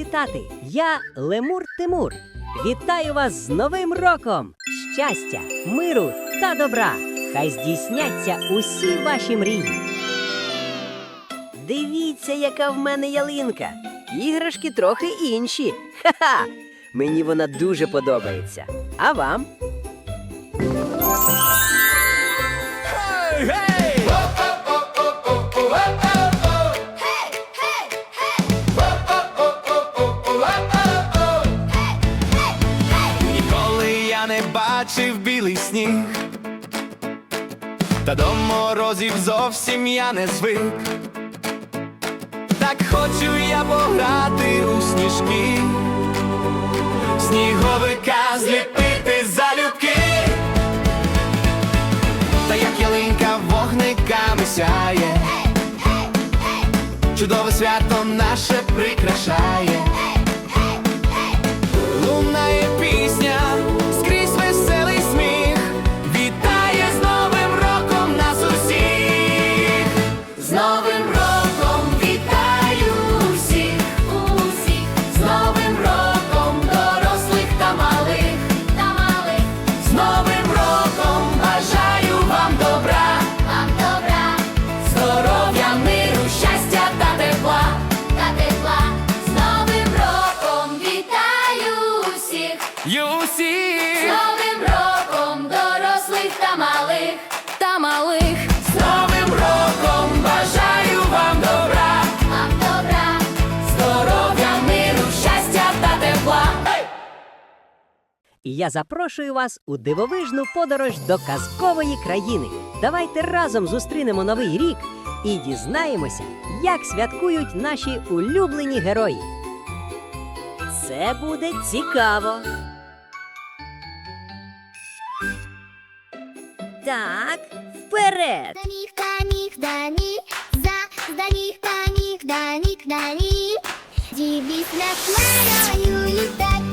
вітати! Я Лемур Тимур. Вітаю вас з Новим роком! Щастя, миру та добра! Хай здійсняться усі ваші мрії. Дивіться, яка в мене ялинка. Іграшки трохи інші. Ха-ха! Мені вона дуже подобається. А вам? Бачив білий сніг, та до морозів зовсім я не звик. Так хочу я пограти у сніжки, сніговика зліпити залюбки, та як ялинка вогниками сяє, чудове свято наше прикрашає. Я запрошую вас у дивовижну подорож до казкової країни. Давайте разом зустрінемо новий рік і дізнаємося, як святкують наші улюблені герої. Це буде цікаво. Так, вперед! Них, до них, за, до них, до них. Дивись над хмарою літать,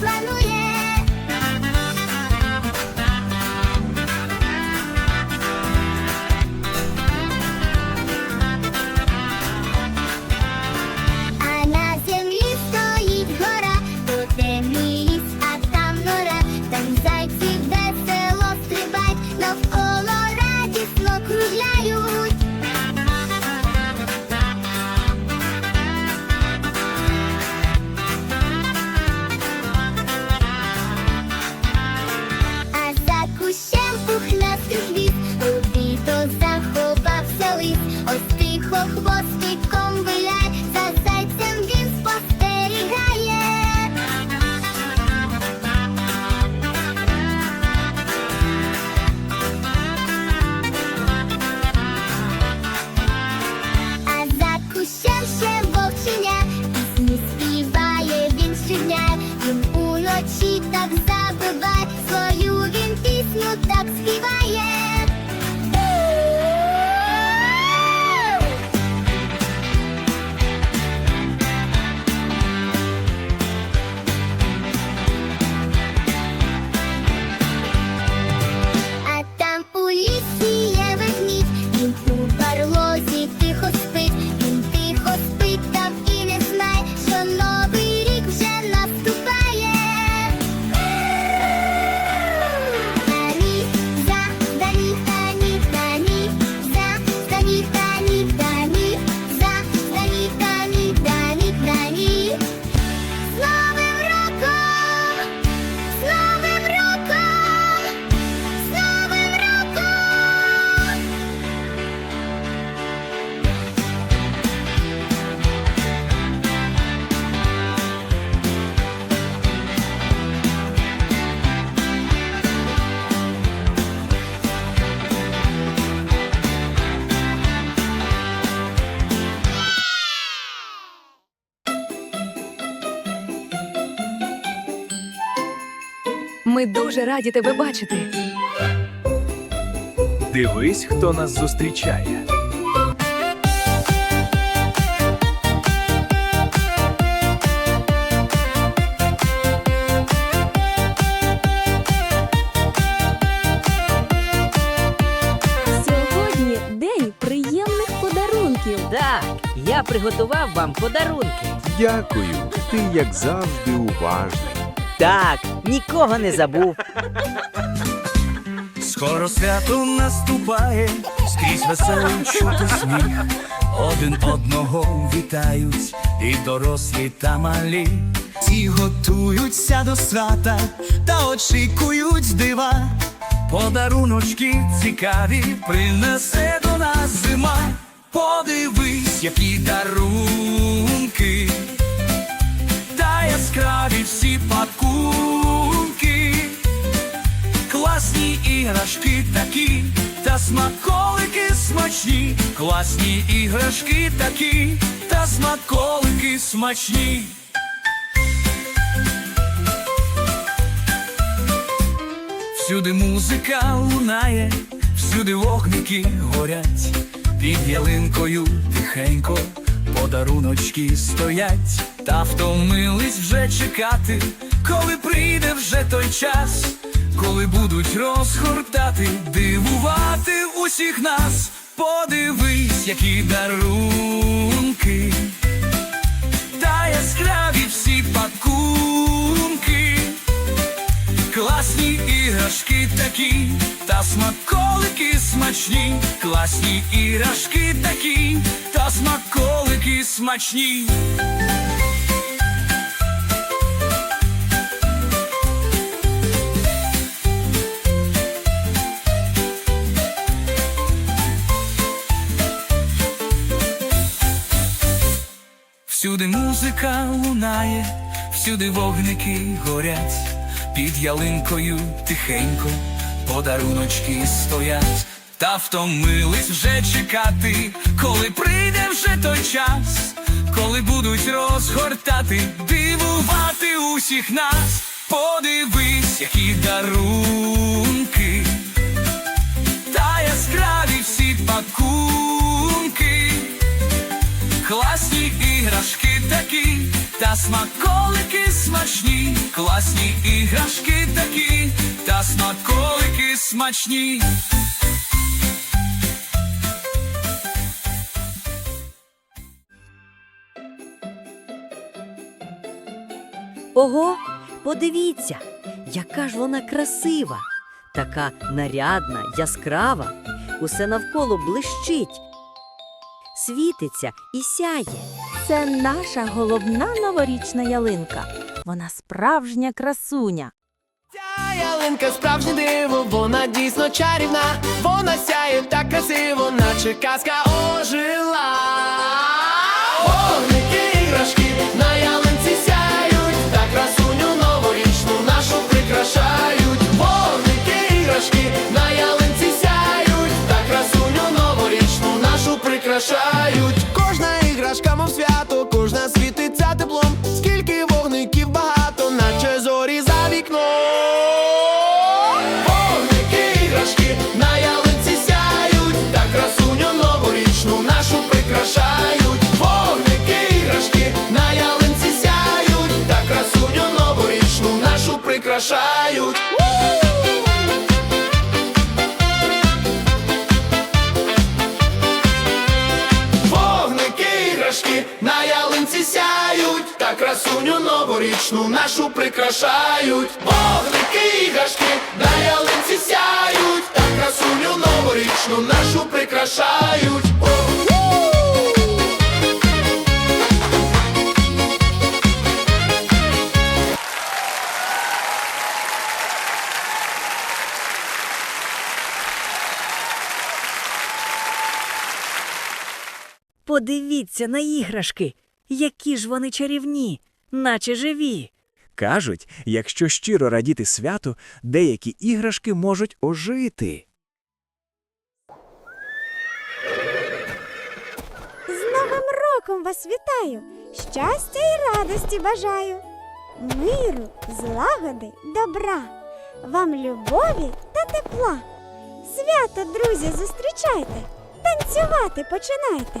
Планує. А на землі стоїть гора, тут ліс, а там нора, там зайці весело стрибають, навколо радісно кружляють. Ми дуже раді тебе бачити. Дивись, хто нас зустрічає. Сьогодні день приємних подарунків. Так, я приготував вам подарунки. Дякую, ти як завжди уважний. Так, нікого не забув. Скоро свято наступає, скрізь веселий чути сміх. Один одного вітають, і дорослі та малі. Всі готуються до свята та очікують дива. Подаруночки цікаві принесе до нас зима. Подивись, які дарунки, яскраві всі пакунки. Класні іграшки такі, та смаколики смачні, класні іграшки такі, та смаколики смачні. Всюди музика лунає, всюди вогники горять, під ялинкою тихенько подаруночки стоять, та втомились вже чекати, коли прийде вже той час, коли будуть розгортати, дивувати усіх нас, подивись, які дарунки, та яскраві всі пакунки. Класні іграшки такі, та смаколики смачні, класні іграшки такі, смаколики смачні. Всюди музика лунає, всюди вогники горять, під ялинкою тихенько подаруночки стоять, та втомились вже чекати, коли прийде вже той час, коли будуть розгортати, дивувати усіх нас, подивись, які дарунки, та яскраві всі пакунки. Класні іграшки такі, та смаколики смачні, класні іграшки такі, та смаколики смачні. Ого, подивіться, яка ж вона красива, така нарядна, яскрава, усе навколо блищить, світиться і сяє. Це наша головна новорічна ялинка. Вона справжня красуня. Ця ялинка справжнє диво, вона дійсно чарівна, вона сяє так красиво, наче казка ожила. Вогники іграшки на ялинці прикрашають. Вогники іграшки на ялинці сяють, та красуню новорічну нашу прикрашають. Кожна іграшка, мов свято, кожна світиться теплом. Скільки вогників багато, наче зорі за вікном. Вогники іграшки на ялинці сяють, та красуню новорічну нашу прикрашають. Вогники іграшки на ялинці сяють, та красуню новорічну нашу прикрашають. Нашу прикрашають. Вогники іграшки на ялинці сяють, та красуню новорічну нашу прикрашають. Подивіться на іграшки, які ж вони чарівні, наче живі. Кажуть, якщо щиро радіти святу, деякі іграшки можуть ожити. З Новим роком вас вітаю! Щастя і радості бажаю! Миру, злагоди, добра, вам любові та тепла. Свято, друзі, зустрічайте, танцювати починайте.